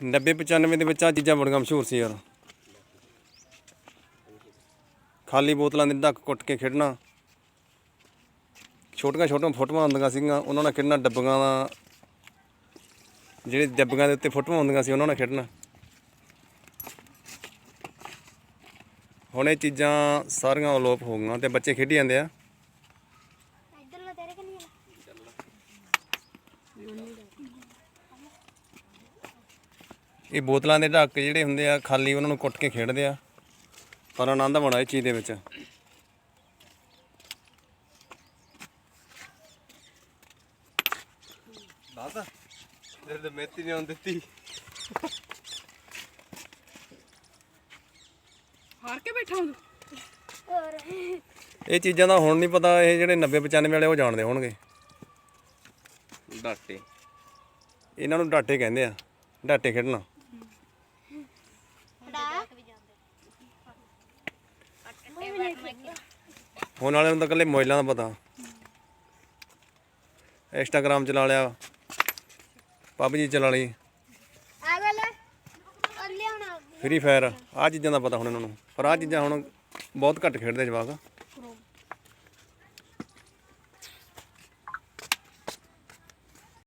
90 95 ਦੇ ਵਿੱਚ ਆ ਚੀਜ਼ਾਂ ਬੜੀਆਂ ਮਸ਼ਹੂਰ ਸੀ ਯਾਰ। ਖਾਲੀ ਬੋਤਲਾਂ ਦੇ ਢੱਕ ਕੁੱਟ ਕੇ ਖੇਡਣਾ। ਛੋਟੀਆਂ ਛੋਟੀਆਂ ਫੋਟੋਆਂ ਹੁੰਦੀਆਂ ਸੀਗੀਆਂ, ਉਹਨਾਂ ਨਾਲ ਖੇਡਣਾ ਡੱਬੀਆਂ ਦਾ ਜਿਹੜੇ ਡੱਬੀਆਂ ਦੇ ਉੱਤੇ ਫੋਟੋਆਂ ਹੁੰਦੀਆਂ ਸੀ, ਉਹਨਾਂ ਨਾਲ ਖੇਡਣਾ। ਹੁਣ ਇਹ ਚੀਜ਼ਾਂ ਸਾਰੀਆਂ ਅਲੋਪ ਹੋ ਗਈਆਂ ਤੇ ਬੱਚੇ ਖੇਡੀ ਜਾਂਦੇ ਆ। ਇੱਧਰ ਲਾ ਤੇਰੇ ਕੰਨੀ ਇਹ ਬੋਤਲਾਂ ਦੇ ਢੱਕ ਜਿਹੜੇ ਹੁੰਦੇ ਆ ਖਾਲੀ ਉਹਨਾਂ ਨੂੰ ਕੁੱਟ ਕੇ ਖੇਡਦੇ ਆ। ਪਰ ਆਨੰਦ ਬੜਾ ਇਹ ਚੀਜ਼ ਦੇ ਵਿੱਚ। ਦਾਦਾ ਤੇਰੇ ਤੇ ਮੇਤੀ ਨਹੀਂ ਆਉਣ ਦਿੱਤੀ। ਹਾਰ ਕੇ ਬੈਠਾ ਹਾਂ ਹੋਰ ਇਹ ਚੀਜ਼ਾਂ ਦਾ ਹੁਣ ਨਹੀਂ ਪਤਾ ਇਹ ਜਿਹੜੇ 90 95 ਵਾਲੇ ਉਹ ਜਾਣਦੇ ਹੋਣਗੇ। ਡਾਟੇ। ਇਹਨਾਂ ਨੂੰ ਡਾਟੇ ਕਹਿੰਦੇ ਆ ਡਾਟੇ ਖੇਡਣਾ। ਹੁਣ ਵਾਲਿਆਂ ਨੂੰ ਤਾਂ ਇਕੱਲੇ ਮੋਬਾਈਲਾਂ ਦਾ ਪਤਾ। ਇੰਸਟਾਗ੍ਰਾਮ ਚਲਾ ਲਿਆ ਪਬਜੀ ਚਲਾ ਲਈ। ਆ ਫ੍ਰੀ ਫਾਇਰ ਆਹ ਚੀਜ਼ਾਂ ਦਾ ਪਤਾ ਹੁਣ ਇਹਨਾਂ ਨੂੰ। ਪਰ ਆਹ ਚੀਜ਼ਾਂ ਹੁਣ ਬਹੁਤ ਘੱਟ ਖੇਡਦੇ ਜਵਾਕ।